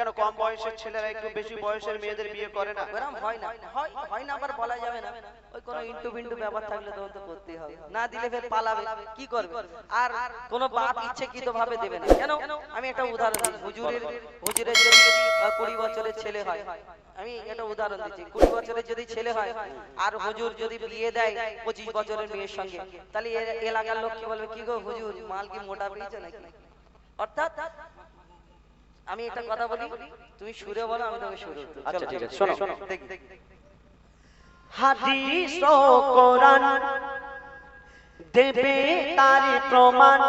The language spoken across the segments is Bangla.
কেন কম বয়সের ছেলেরা একটু বেশি বয়সের মেয়েদের বিয়ে করে না? ওরম হয় না। হয় হয় না আবার বলা যাবে না। ওই কোনো ইন্টু বিন্টু ব্যাপার থাকলে তখন তো করতেই হবে। না দিলে ফের পালাবে। কি করবে? আর কোনো বাপ ইচ্ছেকৃত ভাবে দেবে না। কেন? আমি একটা উদাহরণ দিই হুজুরের হুজুরের যদি আহ, কুড়ি বছরের ছেলে হয়। আমি একটা উদাহরণ দিচ্ছি। কুড়ি বছরের যদি ছেলে হয় আর হুজুর যদি বিয়ে দেয় পঁচিশ বছরের মেয়ের সঙ্গে তাহলে এলাকার লোক কি বলবে কি গো হুজুর মাল কি মোটা পেয়েছে নাকি অর্থাৎ আমি একটা কথা বলি? তুমি সুরে বলো আমি তোমাকে সুরে উত্তর আচ্ছা ঠিক আছে শোনো। শোনো। দেখি, দেখি। হাদিস ও কোরআন দেবে তার প্রমাণ।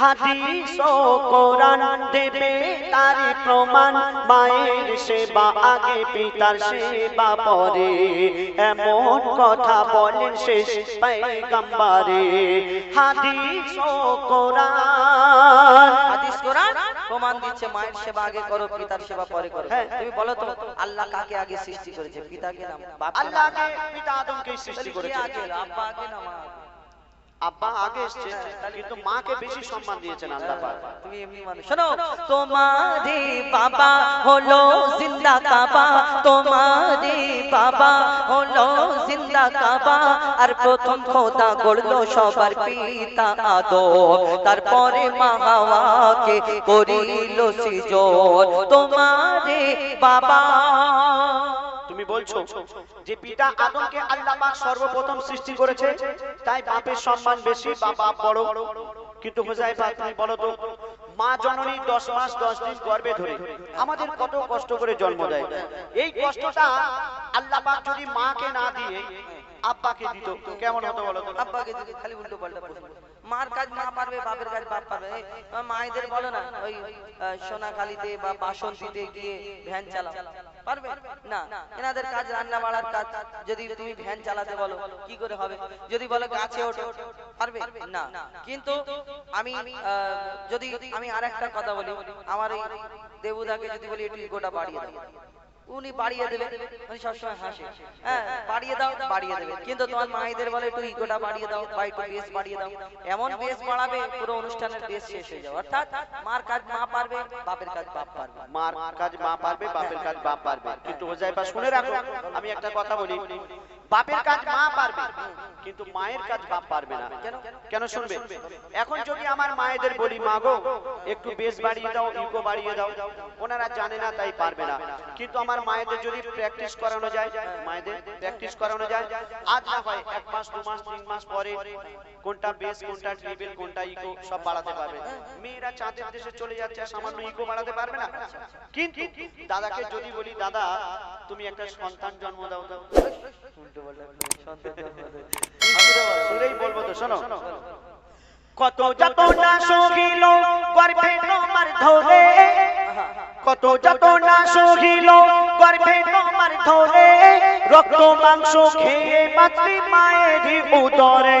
হাদিস ও কোরআন দেবে তার প্রমাণ মায়ের সেবা আগে পিতার সেবা পরে। এমন কথা বলেন শেষ পেগম্বরে হাদিস ও কোরআন। হাদিস কোরআন প্রমাণ দিচ্ছে মায়ের সেবা আগে করো পিতার সেবা পরে করো। হ্যাঁ। তুমি বলো তো আল্লাহ কাকে আগে সৃষ্টি করেছে? পিতাকে না বাপকে না? আল্লাহকে পিতা আদমকে সৃষ্টি করেছে? আগে? আব্বা আগে না মা আগে? আব্বা আগে এসছে কিন্তু মাকে বেশি সম্মান দিয়েছেন আল্লাহ পাক। তুমি এমনি মানুষ শোনো তোমারে বাবা হলো জিন্দা কাবা। তোমারে বাবা হলো জিন্দা কাবা। আর প্রথম খোদা গড়লো সবার পিতা আদম তারপরে মা হাওয়াকে করিল সৃজন তোমারে বাবা বলছো যে পিতা আদমকে আল্লাহ পাক সর্বপ্রথম সৃষ্টি করেছে তাই বাপের সম্মান বেশি বা বাপ বড়। কিন্তু হুজাইফা তুমি বলো তো মা জননী দশ মাস দশ দিন গর্ভে ধরে আমাদের কত কষ্ট করে জন্ম দেয়। এই কষ্টটা আল্লাহ পাক যদি মাকে না দিয়ে আব্বাকে দিত। কেমন হতো বলো তো? আব্বাকে দিকে খালি উল্টো পাল্টা প্রশ্ন মার কাজ মা পারবে বাপের কাজ বাপ পারবে। মায়েদের বলো না ওই সোনাখালিতে বা বাসন্তীতে গিয়ে ভ্যান চালাও। পারবে? না। এনাদের কাজ রান্না বাড়ার কাজ। যদি তুমি ভ্যান চালাতে বলো কি করে হবে? যদি বলো গাছে ওঠো পারবে? না। কিন্তু আমি যদি আমি আর একটা কথা বলি আমার এই দেবুদাকে যদি বলি একটু ইগোটা বাড়িয়ে দাও। উনি বাড়িয়ে দেবে উনি সবসময় হাসে। হ্যাঁ বাড়িয়ে দাও, বাড়িয়ে দেবে। কিন্তু তোমার মায়েদের বলে, একটু ইগোটা বাড়িয়ে দাও, বা একটু বেশ বাড়িয়ে দাও। এমন বেশ বাড়াবে, পুরো অনুষ্ঠানের বেশ শেষ হয়ে যাবে। অর্থাৎ মার কাজ মা পারবে, বাপের কাজ বাপ পারবে। মার কাজ মা পারবে, বাপের কাজ বাপ পারবে। কিন্তু হোজাইফা শুনে রাখো, আমি একটা কথা বলি। বাপের কাজ মা পারবে, কিন্তু মায়ের কাজ বাপ পারবে না। কেন? কেন শুনবে? এখন যদি আমার মায়েদের বলি, মা গো একটু বেশ বাড়িয়ে দাও ইকো বাড়িয়ে দাও। ওনারা জানে না তাই পারবে না। কিন্তু আমার মায়েদের যদি প্র্যাকটিস করানো যায় মায়েদের প্র্যাকটিস করানো যায় আজ না হয় এক মাস দু মাস তিন মাস পরে কোনটা বেস কোনটা ট্রিপল কোনটা ইকো সব বাড়াতে পারবে। মেয়েরা চাঁদের দেশে চলে যাচ্ছে সামান্য ইকো বাড়াতে পারবে না। কিন্তু দাদাকে যদি বলি দাদা তুমি একটা সন্তান জন্ম দাও দাও। পাল্টা সন্তান জন্ম দেবে। শুনেই বলব তো শোনো। কত যত না সহিল গর্ভে তোমার ধরে। কত যত না সহিল গর্ভে তোমার ধরে। রক্ত মাংস খেয়ে মাতৃ মায়ের উদরে।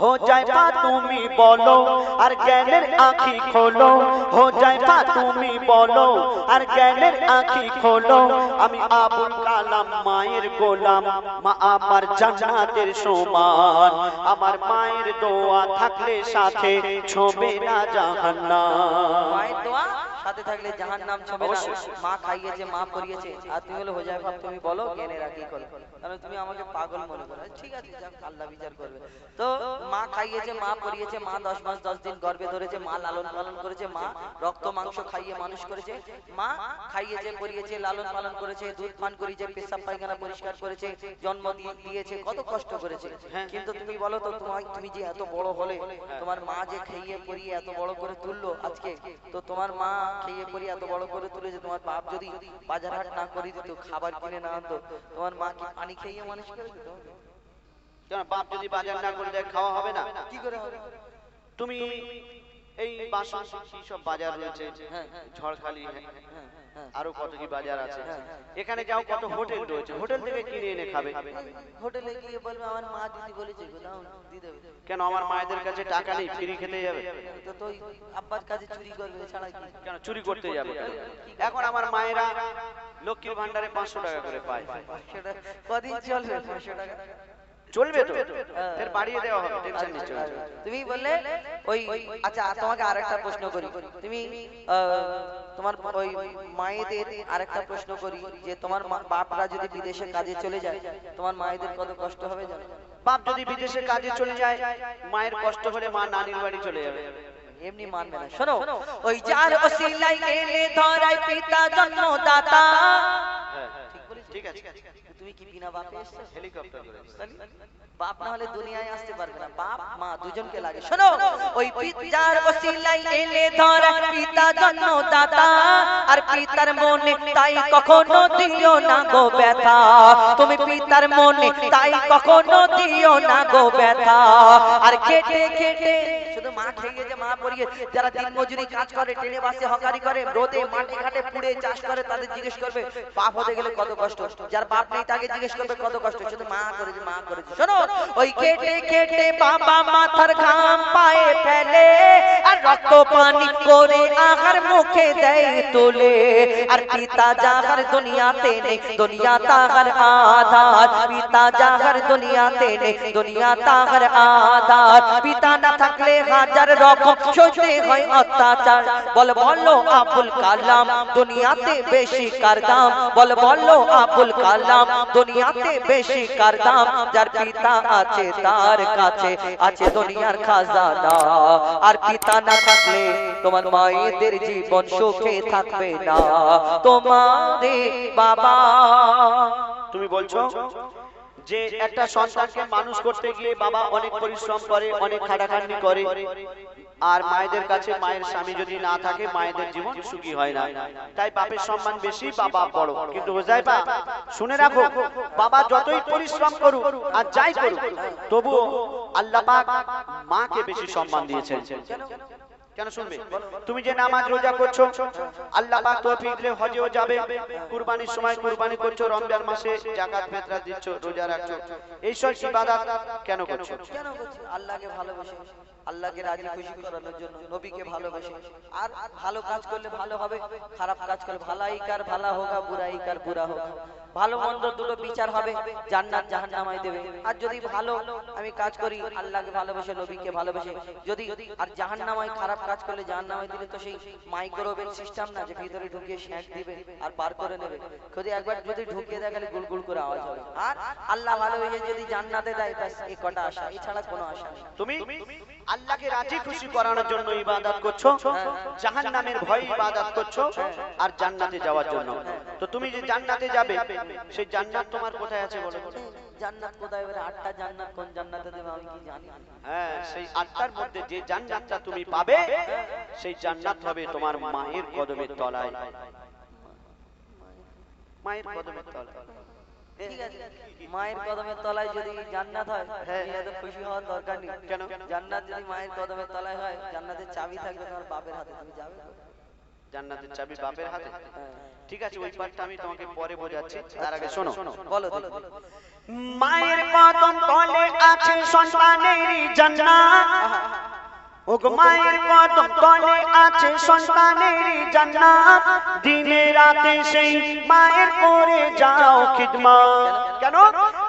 হো পা তুমি বলো আর জ্ঞানের আঁখি খোলো হো পা তুমি বলো আর জ্ঞানের আঁখি খোলো আমি আবুল কালাম মায়ের গোলাম মা আমার জান্নাতের সমান আমার মায়ের দোয়া থাকলে সাথে ছোবে না জাহান্নাম মায়ের দোয়া সাথে থাকলে জাহান নাম ছবে না। মা খাইয়েছে মা পরিয়েছে আর তুমি বলে হোজাই বাপ তুমি বলো জ্ঞানে রাখি করো। কারণ তুমি আমাকে পাগল মনে করো। ঠিক আছে যাক আল্লাহ বিচার করবে। তো মা খাইয়েছে মা পরিয়েছে মা দশ মাস দশ দিন গর্ভে ধরেছে মা লালন পালন করেছে মা রক্ত মাংস খাইয়ে মানুষ করেছে। মা খাইয়েছে পরিয়েছে লালন পালন করেছে দুধ পান করিয়েছে পেশাব পায়খানা পরিষ্কার করেছে জন্ম দিয়েছে কত কষ্ট করেছে। কিন্তু তুমি বলো তো তোমার তুমি যে এত বড় হলে তোমার মা যে খাইয়ে পরিয়ে এত বড় করে তুললো আজকে তো তোমার মা খেয়ে এত বড় করে তোমার বাপ যদি বাজার হাট না করে দিত, খাবার কিনে না আনতো, তোমার মা কি পানি খেয়ে মানুষ করে বাপ যদি বাজার না করে দেয় খাওয়া হবে না, কি করে হবে তুমি এই বাসন সব বাজার রয়েছে হ্যাঁ। ঝড়খালি হ্যাঁ। আরও কত কি বাজার আছে। হ্যাঁ। এখানে যাও কত হোটেল রয়েছে। হোটেল থেকে কিনে এনে খাবে। হোটেলে গিয়ে বলবে আমার মা দিদি বলেছে গো, দাও দিয়ে দেবে। কেন? আমার মায়েদের কাছে টাকা নেই ফ্রি খেতে যাবে? তো তো আব্বার কাছে চুরি করবে ছাড়া কি? কেন? চুরি করতে যাবে এখন আমার মায়েরা লক্ষ্মীর ভান্ডারে পাঁচশো টাকা করে পায়। সেটা কদিন চলবে? পাঁচশো টাকা। চলবে তো? হ্যাঁ। এর বাড়িয়ে দেওয়া হবে টেনশন নিশ্চয় তুমি বললে ওই আচ্ছা তোমাকে আরেকটা প্রশ্ন করি। তুমি তোমার ওই মায়েদের আরেকটা প্রশ্ন করি যে তোমার বাপরা যদি বিদেশে কাজে চলে যায় তোমার মায়েদের কত কষ্ট হবে জানো? বাপ যদি বিদেশে কাজে চলে যায় মায়ের কষ্ট হলে মা নানির বাড়ি চলে যাবে। এমনি মানবে না। শোনো ওই যার ওসিলাই এলে ধরায় পিতা জন্মদাতা হ্যাঁ ঠিক আছে। তুমি কি বিনা বাপে এসছো? হেলিকপ্টার করে বাপ না হলে দুনিয়ায় আসতে পারবে না। বাপ মা দুজনকে লাগে। শোনো ওই পিতার ওসিলাই এলে ধরা পিতা আর পিতার মনে তাই কখনো দিও না গো ব্যথা। তুমি পিতার মনে তাই কখনো দিও না গো ব্যথা। আর খেটে শুধু মা খেয়ে যে মা পড়িয়ে যারা দিন মজুরি কাজ করে ট্রেনে বাসে হকারি করে রোদে মাঠে ঘাটে পুড়ে চাষ করে তাদের জিজ্ঞেস করবে বাপ হতে গেলে কত কষ্ট? যার বাপ নেই তাকে জিজ্ঞেস করবে কত কষ্ট? শুধু মা করেছে মা করেছে শোনো ওই কেটে কেটে বাবা মাথার ঘাম পায়ে ফেলে। রক্ত পানি করে আহার মুখে দেয় তুলে। আর পিতা যাহার দুনিয়াতে নেই, দুনিয়া তাহার আধার। পিতা যাহার দুনিয়াতে নেই, দুনিয়া তাহার আধার। পিতা না থাকলে হাজার রকম সইতে হয় অত্যাচার। বল, বলো, আবুল কালাম, দুনিয়াতে বেশি কার দাম? বল, বলো, আবুল কালাম, দুনিয়াতে বেশি কার দাম? যার পিতা আছে তার কাছে, আছে দুনিয়ার খাজানা। আর পিতা না থাকলে তোমার মায়েদের জীবন সুখে থাকবে না। তোমাদের বাবা তুমি বলছো যে একটা সন্তানকে মানুষ করতে গিয়ে বাবা অনেক পরিশ্রম করে, অনেক খাটাখাটনি করে। আর মায়েদের কাছে মায়ের স্বামী যদি না থাকে, মায়েদের জীবন সুখী হয় না। তাই বাপের সম্মান বেশি, বাবা বড়। কিন্তু হোজাইবা শুনে রাখো, বাবা যতই পরিশ্রম করুক আর যাই করুক তবুও আল্লাহ মাকে বেশি সম্মান দিয়েছেন। তুমি যে নামাজ রোজা করছ, আল্লাহ হজেও যাবে। কুরবানির সময় কুরবানি করছ, রমজান মাসে দিচ্ছ, রোজা রাখছো। এই কেন করছ? আল্লাহকে আল্লাহকে রাজি খুশি করানোর জন্য নবীকে ভালোবেসে। আর ভালো কাজ করলে ভালো হবে খারাপ কাজ করলে ভালাই কার ভালা হোগা বুরাই কার বুরা হোগা ভালো মন্দ দুটো বিচার হবে জান্নাত জাহান্নামাই দেবে। আর যদি ভালো আমি কাজ করি আল্লাহকে ভালোবেসে নবীকে ভালোবেসে যদি আর জাহান্নামাই খারাপ কাজ করলে জাহান্নামাই দিলে তো সেই মাইক্রোওয়েভ সিস্টেম না যে ভিতরে ঢুকিয়ে শ্যাক দিবে আর পার করে নেবে। যদি একবার যদি ঢুকিয়ে দেয় খালি গুলগুল করে আওয়াজ হবে। আর আল্লাহ ভালোবেসে যদি জান্নাতে দেয় ব্যাস এই কটা আশা এছাড়া কোনো আশা তুমি? আল্লাহকে রাজি খুশি করানোর জন্য ইবাদত করছ? জাহান্নামের ভয় ইবাদত করছ? আর জান্নাতে যাওয়ার জন্য? তো তুমি যে জান্নাতে যাবে সেই জান্নাত তোমার কোথায় আছে বলো জান্নাত কোথায় এবারে? আটটা জান্নাত কোন জান্নাতে দেবে আমি কি জানি? হ্যাঁ সেই আটটার মধ্যে যে জান্নাতটা তুমি পাবে সেই জান্নাত হবে তোমার মায়ের কদমের তলায়। মায়ের কদমের তলায়। ঠিক আছে মায়ের কদমের তলায় যদি জান্নাত হয় হ্যাঁ। এত খুশি হওয়ার দরকার নেই কেন? জান্নাত যদি মায়ের কদমের তলায় হয় জান্নাতের চাবি থাকবে তোমার বাপের হাতে তুমি যাবে জান্নাতের চাবি বাপের হাতে হ্যাঁ। ঠিক আছে ওই পার্টটা আমি তোমাকে পরে বোঝাচ্ছি তার আগে শোনো বলো দেখি। মায়ের কদম তলে আছে সন্তানেরই জান্নাত মায়ের কদম আছে সন্তানেরই জান্নাত। দিনে রাতে সেই মায়ের যাও খিদমত। কেন?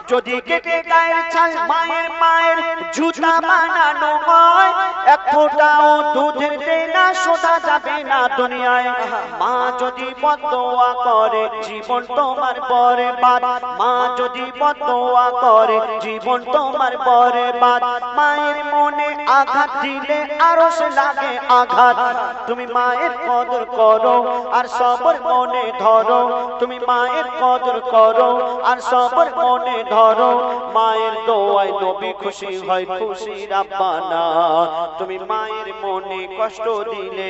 যদি কেটে গায়ের মায়ের মায়ের জুতা বানানো হয়, এক ফোঁটাও যাবে না দুনিয়ায়। মা যদি বদোয়া করে, জীবন তোমার পরে বাদ মা যদি বদোয়া করে, জীবন তোমার পরে বাদ মায়ের মনে আঘাত দিলে আরও লাগে আঘাত। তুমি মায়ের কদর করো আর সবর মনে ধরো। তুমি মায়ের কদর করো আর সবর মনে ধরো। মায়ের দোয়ায় নবী খুশি হয় খুশি রাব্বানা তুমি মায়ের মনে কষ্ট দিলে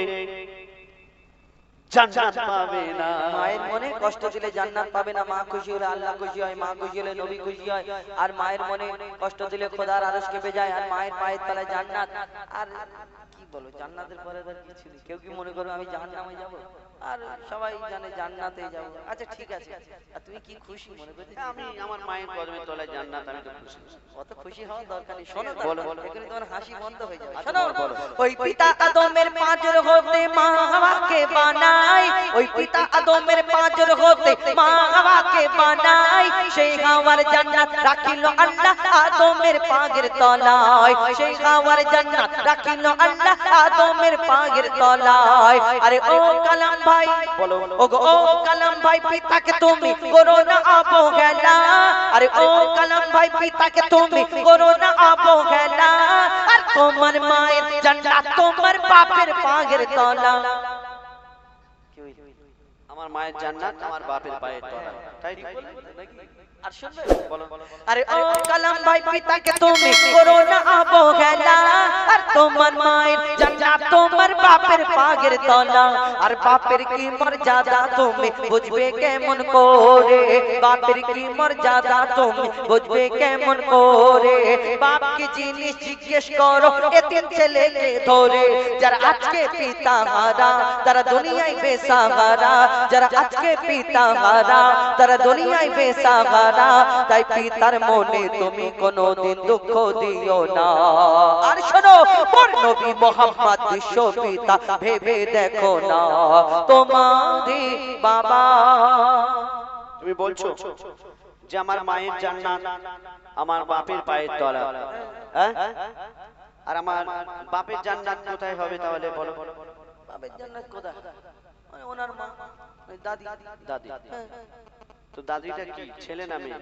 জান্নাত পাবে না। মায়ের মনে কষ্ট দিলে জান্নাত পাবে না। মা খুশি হলে আল্লাহ খুশি হয় মা খুশি হলে নবী খুশি হয়। আর মায়ের মনে কষ্ট দিলে খোদার আরশ কেঁপে যায় আর মায়ের পায়ের তলায় জান্নাত। আর কি বলো জান্নাতের পরে আর কিছু নেই। কেউ কি মনে করো আমি জাহান্নামে যাব? আর সবাই জানে জান্নাতে যাব। আচ্ছা ঠিক আছে। আর তুমি কি খুশি মনে করছ আমি আমার মায়ের কদমের তলায় জান্নাত আমি তো খুশি। অত খুশি হওয়ার দরকার নেই। শোনো বলো, বলো। এখানে তোমার হাসি বন্ধ হয়ে যাবে। আচ্ছা, শোনো। ওই পিতা আদমের পাঁচর হতে মা হাওয়াকে বানাই। ওই পিতা আদমের পাঁচর হতে মা হাওয়াকে বানাই। সেই হাওয়ার জান্নাত রাখিল আল্লাহ আদমের পাগের তলায়। সেই হাওয়ার জান্নাত রাখিল আল্লাহ আদমের পাগের তলায়। আরে ও কালাম ভাই বলো ও গো ও কালাম ভাই পিতাকে তুমি করো না অবহেলা। আরে ও কালাম ভাই পিতাকে তুমি করো না অবহেলা। আর তোমার মায়ের জান্নাত তোমার বাপের পাগের তলা। আমার মায়ের জান্নাত আমার বাপের পায়ের তলা। তাই আর শুনবে? আরে ও কালাম ভাই পিতাকে তুমি করো না অবহেলা। আর তোমার মায়ের জান্নাত তোমার বাপের পাগের তলা। আর বাপের কি মর্যাদা তুমি বুঝবে কেমন করে? বাপের কি মর্যাদা তুমি বুঝবে কেমন করে? বাপকে জিনিস জিজ্ঞেস করো এতিম ছেলেকে ধরে, যারা আজকে পিতা হারা তারা দুনিয়ায় বেসাহারা যারা আজকে পিতা হারা তারা দুনিয়ায় বেসাহারা তাই পিতার মনে তুমি কোনোদিন দুঃখ দিও না। আর শোনো নবী মোহাম্মদ বিশ্ব পিতা ভেবে দেখো না। তোমারই বাবা। তুমি বলছো যে আমার মায়ের জান্নাত আমার বাপের পায়ের তলা। হ্যাঁ? আর আমার বাপের জান্নাত কোথায় হবে তাহলে বলো? বাপের জান্নাত কোথায়? ওনার মা দাদি। দাদি। তো দাদিটা কি ছেলে না মেয়ে?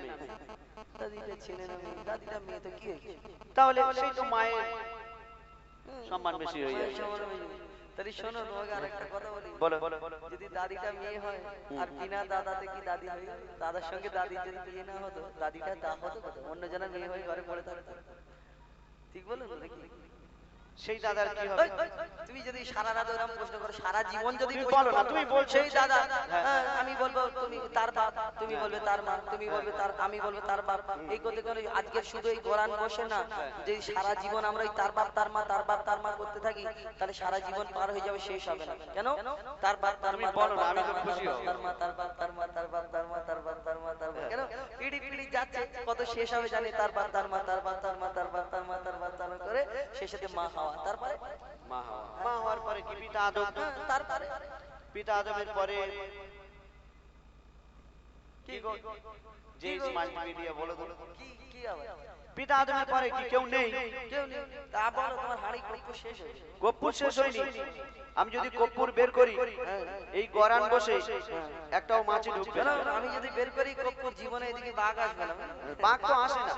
দাদিটা ছেলে না মেয়ে, দাদিটা মেয়ে তো কি? তাহলে সেই তো মায়ের সম্মান বেশি হয়ে যাচ্ছে তাহলে শোনো তোমাকে আরেকটা কথা বলি। বলো যদি দাদিটা মেয়ে হয় আর বিনা দাদাতে কি দাদি হয় দাদার সঙ্গে দাদি যদি বিয়ে না হতো দাদিটা দা হতো অন্য জনের মেয়ে হয়ে ঘরে পড়ে থাকতো। ঠিক বলো নাকি? সেই দাদার কি হবে তুমি যদি সারা রাত ওরকম প্রশ্ন করো সারা জীবন যদি বলো না, তুমি বলছো। সেই দাদা হ্যাঁ। হ্যাঁ, আমি বলব তুমি তার বাপ তুমি বলবে তার মা তুমি বলবে তার আমি বলব তার বাপ এই করতে করে আজকের শুধু এই কোরআন বসে না যে সারা জীবন আমরা এই তার বাপ তার মা তার বাপ তার মা করতে থাকি তাহলে সারা জীবন পার হয়ে যাবে শেষ হবে না কেন তার বাপ তার মা বলো তার বাপ, আমি তো তার খুশি বাপ, তার মা তার বাপ তার মা তার বাপ তার মা তার বাপ তার মা তার বাপ কেন পিড়ি পিড়ি যাচ্ছে কত শেষ হবে জানি তার বাপ তার মা তার বাপ তার মা তার বাপ তার মা তার বাপ তার মা করে শেষেতে মা হওয়া তারপরে মা হওয়া। মা হওয়ার পরে কি পিতা আদম তারপরে পিতা আদমের পরে কি গো? যে মাল্টিমিডিয়া বলো তো। কি কি আবার? পিতা আদমের পরে কি কেউ নেই? কেউ নেই তা বলো তোমার হাড়ি কপ্পু শেষ হয়েছে কপ্পুর শেষ হয়নি। আমি যদি কপ্পুর বের করি এই গরান বসে একটাও মাছি ঢুকবে না। আমি যদি বের করি কপ্পুর জীবনে এদিকে বাঘ আসবে না। বাঘ তো আসে না।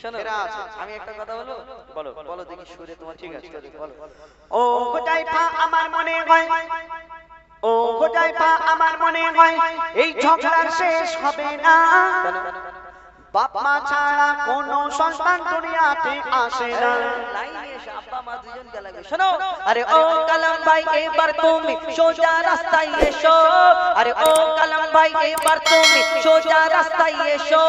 শোনো এরা আছে। আমি একটা কথা বলব? বলো। বলো দেখি সুরে তোমার ঠিক আছে বলো ও গোটাই পা আমার মনে হয়। ও গোটাই পা আমার মনে হয়। এই ঝগড়া শেষ হবে না। বাপ মা ছাড়া কোনো সন্তান দুনিয়াতে আসে না। আরে ও কালাম ভাই, এবার তুমি সোজা রাস্তায় এসো। আরে ও কালাম ভাই, এবার তুমি সোজা রাস্তায় এসো।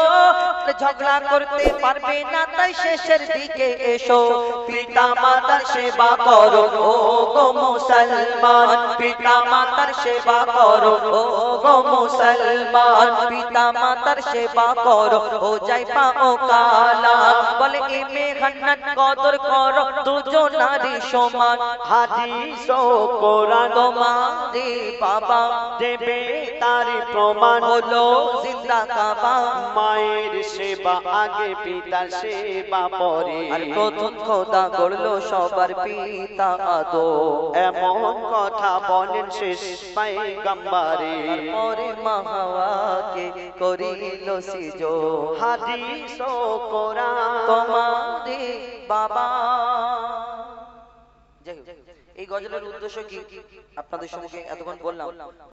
ঝগড়া করতে পারবে না, তাই শেষের দিকে এসো। পিতা মাতার সেবা করো, ও গো মুসলমান। পিতা মাতার সেবা করো, ও গো মুসলমান। পিতা মাতার সেবা করো, ও যাই পাও কালা। বলে, এ মেঘান্নাত কদর করো দুজনারই সমান। হাদিস ও কোরআন তোমারে বাবা দেবে তার প্রমাণ হলো জিন্দা কাবা মায়ের সেবা আগে পিতার সেবা পরে আর প্রথম খোদা গড়লো সবার পিতা আদো এমন কথা বলেন শেষ পাইগাম্বারে। পরে মাহাওয়াকে করিল সিজো হাদিস ও কোরআন। তোমারে বাবা। এই গজলের উদ্দেশ্য কি? আপনাদের সম্মুখে এতক্ষণ বললাম।